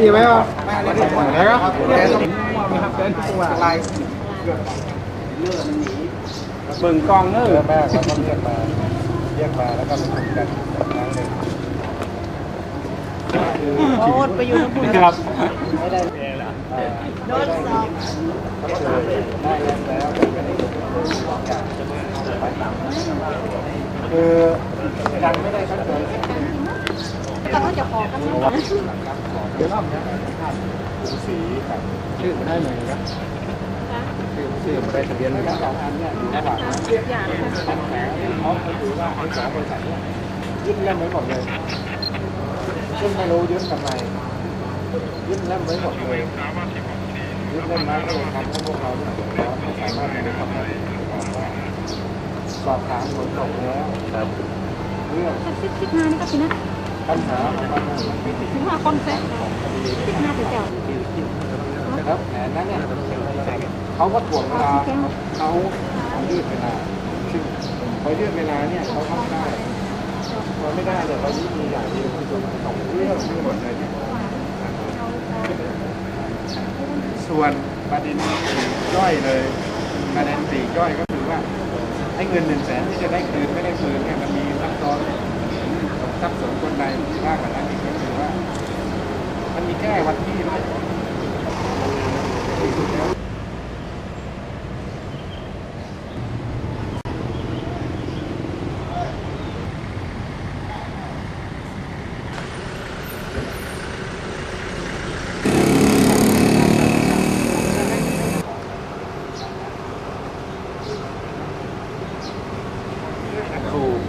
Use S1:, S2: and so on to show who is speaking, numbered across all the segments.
S1: ตีไว้ป่ะแล้วก็มีครับเดินอะไร
S2: เบิ่งกองเน
S1: เย
S2: อะ
S1: อะมากเราต้องเรียกมาเรียกมาแล้วก็มาคุยกันครั้งหนึ่ง
S3: โอ้ไปอยู่ทั้งหมด
S2: ครับ
S1: ไม่ได้โดนสอบได้แล้วคือยังไม่ได้ขั้นตอน
S3: แต่ก็จะขอกัน
S1: เดี๋ยวรอบนี้สีกับชื่อไม่ได้เลยครับชื่อชื่อไม่ได้ทะเบียนเลยสองอันเนี่ยอยู่ระหว่าง
S3: อย่าง
S1: เขาคือว่าทั้งสองบริษัทเนี่ยยึดเล่มไว้หมดเลยซึ่งไม่รู้ยึดทำไมยึดเล่มไว้หมดเลยยึดเล่มมาก็เลยทำให้พวกเราเนี่ยเร้อนไม่สามารถที่จะทำได้สอบถามผลตกแล้วเรื่อง
S3: สิบสิบห้านี่ก็คือนะ
S1: ปัญหาของ
S3: ห้าคนแซ่สิบห้าถึงเจ้า
S1: นะครับแผนนั้นเนี่ยเขาก็ถ่วงเวลาเขาเขายืดเวลาซึ่งพอยืดเวลาเนี่ยเขาทำได้พอไม่ได้เนี่ยเขายึดมีอย่างเดียวคือสองเรื่องทั้งหมดเลยเนี่ยส่วนประเด็นย่อยเลยประเด็นสี่ย่อยก็คือว่าไอ้เงินหนึ่งแสนที่จะได้คืนไม่ได้คืนเนี่ยมันมีซับซ้อน ทับสนคนใดมากกว่านั้นอีกก็คือว่า มันมีแค่วันที่ไม่สุ
S2: ดแล้ว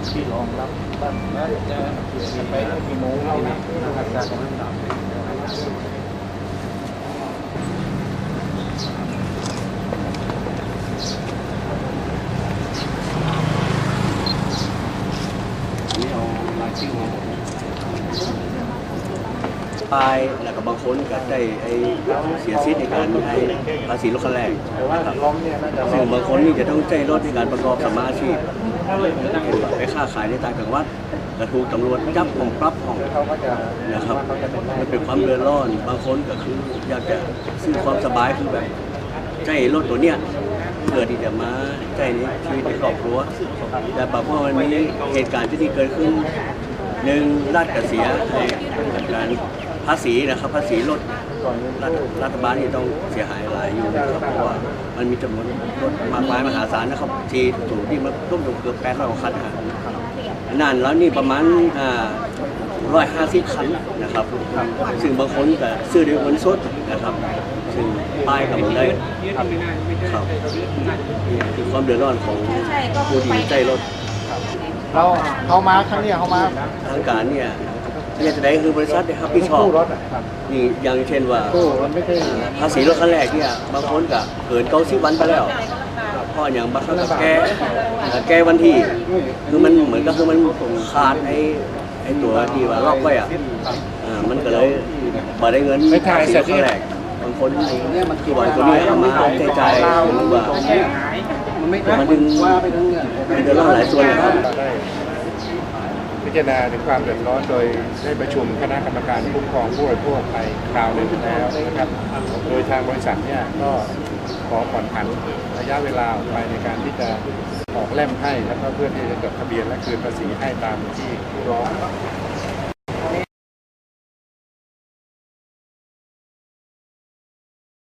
S2: ที่รองรับบ้านน่าจะไปกี่โมงเรานะอาจารย์กำลังถานี่เอารายชื่อมาหมด
S4: ตาย แล้วก็บางคนก็ได้ไอ้เสียชีวิตในการให้ภาษีรถคันแรก
S1: แต่ว่าล้มเนี่ยน่าจะ
S4: ซึ่งบางคนนี่จะต้องใช้รถในการประกอบสมมาอาชีพไปค้าขายในต่างจังหวัดกระถูกตำรวจจับของปรับของ
S1: เขาก็จะ
S4: นะครับ
S1: ว่าเขาจะเป็นได้
S4: มันเป็นความเดือดร้อน บางคนก็คืออยากจะซื้อความสบายคือแบบใช้รถตัวเนี้ยเพื่อที่จะมาใช้ในชีวิตในครอบครัว แต่ปรากฏว่ามันมีเหตุการณ์ที่เกิดขึ้นหนึ่งรัฐกเสียให้การ ภาษีนะครับภาษีรถรัฐรัฐบาลนี่ต้องเสียหายหลายอยู่นะครับเพราะว่ามันมีจำนวนรถมากมายมหาศาลนะครับที่ถูกที่มาร่วมเกือบแปดร้อยคันนะนั่นแล้วนี่ประมาณอ่าร้อยห้าสิบคันนะครับ ซึ่งบางคนก็ซื้อด้วยเงินสดนะครับ ซึ่งป้ายกับมันได้ครับครับนี่คือความเดือดร้อนของผู้ที่ใช้รถ
S1: เราเขามาครั้งเนี้ยเขามา
S4: ทางการเนี่ย เนี่ยจะได้คือบริษัทได้รับผิดชอบ
S1: กู้รถอะครับ
S4: นี่อย่างเช่นว่า
S1: กู้มันไม่ใช่
S4: ภาษีรถคันแรกเนี่ยบางคนก็เกินเก้าสิบวันไปแล้วเพ่ออย่างบางครั้งก็แก้แก้วันที่ คือมันเหมือนก็คือมันขาดไอ้ไอ้ตัวที่ว่าล็อกไว้อะอ่ามันก็เลยบ่ได้เงินภาษีรถคันแรกบางคนเนี่ยมันกี่วันตัวนี้เอามาใช้จ่ายหรือว่า
S1: มันไม่
S4: มันดึงว่าไปทั้งเนี่ยมันเดือดร้อนหลายส่วนนะครับ
S1: ได้ พิจารณาถึงความเดือดร้อนโดยได้ประชุมคณะกรรมการคุ้มครองผู้บริโภคไปคราวหนึ่งแล้วนะครับ โดยทางบริษัทเนี่ยก็ขอผ่อนผันระยะเวลาไปในการที่จะออกเล่มให้ แล้วก็เพื่อที่จะจดทะเบียนและคืนภาษีให้ตามที่ผู้ร้อง